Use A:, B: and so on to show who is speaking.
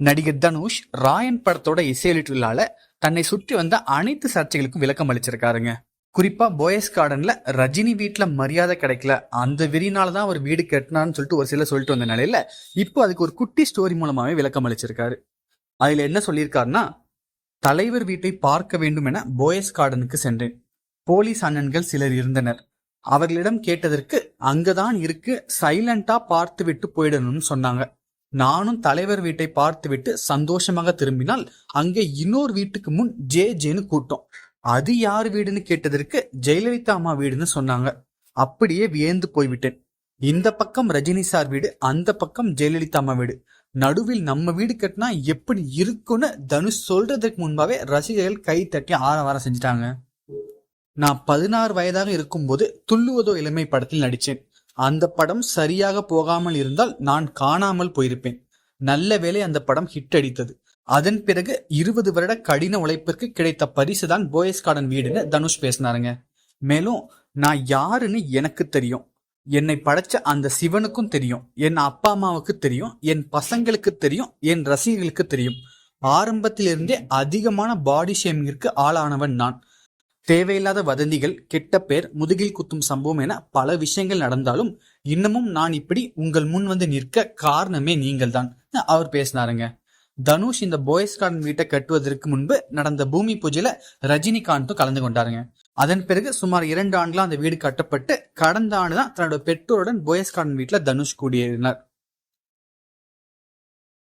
A: நடிகர் தனுஷ் ராயன் படத்தோட இசையெழுத்து தன்னை சுற்றி வந்த அனைத்து சர்ச்சைகளுக்கும் விளக்கம் அளிச்சிருக்காருங்க. குறிப்பா போயஸ் கார்டன்ல ரஜினி வீட்டுல மரியாதை கிடைக்கல. அந்த வெறினால தான் அவர் வீடு கட்டினான்னு சொல்லிட்டு ஒரு சிலர் சொல்லிட்டு வந்த நிலையில இப்போ அதுக்கு ஒரு குட்டி ஸ்டோரி மூலமாவே விளக்கம் அளிச்சிருக்காரு. அதுல என்ன சொல்லியிருக்காருன்னா தலைவர் வீட்டை பார்க்க வேண்டும் என போயஸ் கார்டனுக்கு சென்றேன். போலீஸ் அண்ணன்கள் சிலர் இருந்தனர். அவர்களிடம் கேட்டதற்கு அங்கதான் இருக்கு. சைலண்டா பார்த்து விட்டு போயிடணும்னு சொன்னாங்க. நானும் தலைவர் வீட்டை பார்த்துவிட்டு சந்தோஷமாக திரும்பினால் அங்கே இன்னொரு வீட்டுக்கு முன் ஜே ஜேன்னு கூட்டம் அது யார் வீடுன்னு கேட்டதற்கு ஜெயலலிதா அம்மா வீடுன்னு சொன்னாங்க. அப்படியே வியந்து போய்விட்டேன். இந்த பக்கம் ரஜினி சார் வீடு அந்த பக்கம் ஜெயலலிதா அம்மா வீடு. நடுவில் நம்ம வீடு கட்டினா எப்படி இருக்கும்னு தனுஷ் சொல்றதுக்கு முன்பாவே ரசிகர்கள் கை தட்டி ஆரவாரம் செஞ்சுட்டாங்க. நான் பதினாறு வயதாக இருக்கும்போது துள்ளுவதோ இளமை படத்தில் நடித்தேன். அந்த படம் சரியாக போகாமல் இருந்தால் நான் காணாமல் போயிருப்பேன். நல்ல வேளை அந்த படம் ஹிட் அடித்தது. அதன் பிறகு இருபது வருட கடின உழைப்பிற்கு கிடைத்த பரிசு தான் போயஸ் கார்டன் வீடுன்னு தனுஷ் பேசினாருங்க. மேலும் நான் யாருன்னு எனக்கு தெரியும். என்னை படைச்ச அந்த சிவனுக்கும் தெரியும். என் அப்பா அம்மாவுக்கு தெரியும். என் பசங்களுக்கு தெரியும். என் ரசிகர்களுக்கு தெரியும். ஆரம்பத்திலிருந்தே அதிகமான பாடி ஷேமிங்கிற்கு ஆளானவன் நான். தேவையில்லாத வதந்திகள் கெட்ட பேர் முதுகில் குத்தும் சம்பவம் என பல விஷயங்கள் நடந்தாலும் இன்னமும் நான் இப்படி உங்கள் முன் வந்து நிற்க காரணமே நீங்கள் தான் அவர் பேசினாருங்க. தனுஷ் இந்த போயஸ் கார்டன் வீட்டை கட்டுவதற்கு முன்பு நடந்த பூமி பூஜையில ரஜினிகாந்தும் கலந்து கொண்டாருங்க. அதன் பிறகு சுமார் இரண்டு ஆண்டுலாம் அந்த வீடு கட்டப்பட்டு கடந்த ஆண்டு தான் தன்னோட பெற்றோருடன் போயஸ் கார்டன் வீட்டுல தனுஷ் கூடியிருந்தார்.